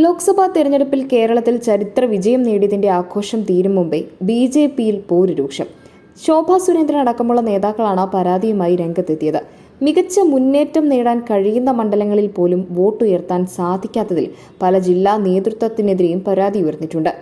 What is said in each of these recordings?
ലോക്സഭാ തെരഞ്ഞെടുപ്പിൽ കേരളത്തിൽ ചരിത്ര വിജയം നേടിയതിന്റെ ആഘോഷം തീരും മുമ്പേ ബി ജെ പിയിൽ പോരുരൂക്ഷം ശോഭാ സുരേന്ദ്രൻ അടക്കമുള്ള നേതാക്കളാണ് പരാതിയുമായി രംഗത്തെത്തിയത്. മികച്ച മുന്നേറ്റം നേടാൻ കഴിയുന്ന മണ്ഡലങ്ങളിൽ പോലും വോട്ടുയർത്താൻ സാധിക്കാത്തതിൽ പല ജില്ലാ നേതൃത്വത്തിനെതിരെയും പരാതി ഉയർന്നിട്ടുണ്ട്.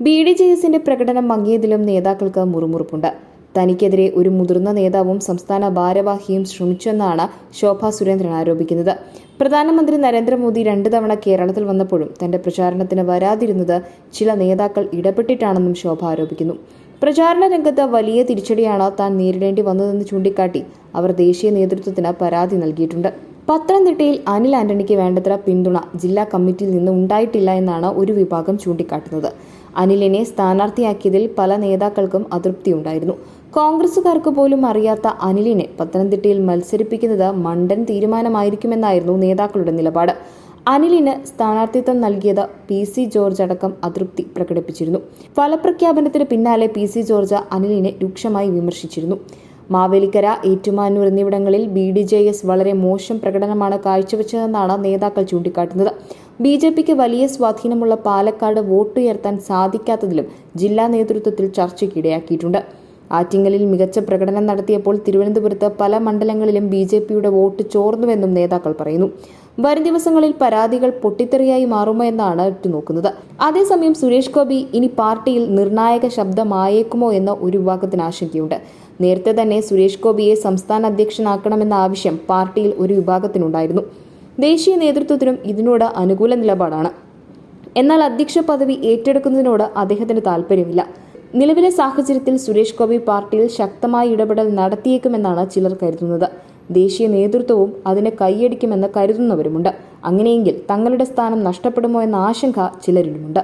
ബി ഡി ജെ എസിന്റെ പ്രകടനം മങ്ങിയതിലും നേതാക്കൾക്ക് മുറുമുറുപ്പുണ്ട്. തനിക്കെതിരെ ഒരു മുതിർന്ന നേതാവും സംസ്ഥാന ഭാരവാഹിയും ശ്രമിച്ചെന്നാണ് ശോഭ സുരേന്ദ്രൻ ആരോപിക്കുന്നത്. പ്രധാനമന്ത്രി നരേന്ദ്രമോദി രണ്ടു തവണ കേരളത്തിൽ വന്നപ്പോഴും തന്റെ പ്രചാരണത്തിന് വരാതിരുന്നത് ചില നേതാക്കൾ ഇടപെട്ടിട്ടാണെന്നും ശോഭ ആരോപിക്കുന്നു. പ്രചാരണ രംഗത്ത് വലിയ തിരിച്ചടിയാണ് താൻ നേരിടേണ്ടി വന്നതെന്ന് ചൂണ്ടിക്കാട്ടി അവർ ദേശീയ നേതൃത്വത്തിന് പരാതി നൽകിയിട്ടുണ്ട്. പത്തനംതിട്ടയിൽ അനിൽ ആന്റണിക്ക് വേണ്ടത്ര പിന്തുണ ജില്ലാ കമ്മിറ്റിയിൽ നിന്ന് ഉണ്ടായിട്ടില്ല എന്നാണ് ഒരു വിഭാഗം ചൂണ്ടിക്കാട്ടുന്നത്. അനിലിനെ സ്ഥാനാർത്ഥിയാക്കിയതിൽ പല നേതാക്കൾക്കും അതൃപ്തിയുണ്ടായിരുന്നു. കോൺഗ്രസുകാർക്ക് പോലും അറിയാത്ത അനിലിനെ പത്തനംതിട്ടയിൽ മത്സരിപ്പിക്കുന്നത് മണ്ടൻ തീരുമാനമായിരിക്കുമെന്നായിരുന്നു നേതാക്കളുടെ നിലപാട്. അനിലിന് സ്ഥാനാർത്ഥിത്വം നൽകിയത് പി സി ജോർജ് അടക്കം അതൃപ്തി പ്രകടിപ്പിച്ചിരുന്നു. ഫലപ്രഖ്യാപനത്തിന് പിന്നാലെ പി സി ജോർജ് അനിലിനെ രൂക്ഷമായി വിമർശിച്ചിരുന്നു. മാവേലിക്കര ഏറ്റുമാനൂർ എന്നിവിടങ്ങളിൽ ബി ഡി ജെ എസ് വളരെ മോശം പ്രകടനമാണ് കാഴ്ചവെച്ചതെന്നാണ് നേതാക്കൾ ചൂണ്ടിക്കാട്ടുന്നത്. ബി ജെ പിക്ക് വലിയ സ്വാധീനമുള്ള പാലക്കാട് വോട്ടുയർത്താൻ സാധിക്കാത്തതിലും ജില്ലാ നേതൃത്വത്തിൽ ചർച്ചയ്ക്കിടയാക്കിയിട്ടുണ്ട്. ആറ്റിങ്ങലിൽ മികച്ച പ്രകടനം നടത്തിയപ്പോൾ തിരുവനന്തപുരത്ത് പല മണ്ഡലങ്ങളിലും ബി ജെ പിയുടെ വോട്ട് ചോർന്നുവെന്നും നേതാക്കൾ പറയുന്നു. വരും ദിവസങ്ങളിൽ പരാതികൾ പൊട്ടിത്തെറിയായി മാറുമോ എന്നാണ് ഉറ്റുനോക്കുന്നത്. അതേസമയം സുരേഷ് ഗോപി ഇനി പാർട്ടിയിൽ നിർണായക ശബ്ദമായേക്കുമോ എന്ന ഒരു വിഭാഗത്തിന് ആശങ്കയുണ്ട്. നേരത്തെ തന്നെ സുരേഷ് ഗോപിയെ സംസ്ഥാന അധ്യക്ഷനാക്കണമെന്ന ആവശ്യം പാർട്ടിയിൽ ഒരു വിഭാഗത്തിനുണ്ടായിരുന്നു. ദേശീയ നേതൃത്വത്തിനും ഇതിനോട് അനുകൂല നിലപാടാണ്. എന്നാൽ അധ്യക്ഷ പദവി ഏറ്റെടുക്കുന്നതിനോട് അദ്ദേഹത്തിന് താല്പര്യമില്ല നിലവിലെ സാഹചര്യത്തിൽ സുരേഷ് ഗോപി പാർട്ടിയിൽ ശക്തമായ ഇടപെടൽ നടത്തിയേക്കുമെന്നാണ് ചിലർ കരുതുന്നത്. ദേശീയ നേതൃത്വവും അതിനെ കൈയടിക്കുമെന്ന് കരുതുന്നവരുമുണ്ട്. അങ്ങനെയെങ്കിൽ തങ്ങളുടെ സ്ഥാനം നഷ്ടപ്പെടുമോ എന്ന ആശങ്ക ചിലരിലുമുണ്ട്.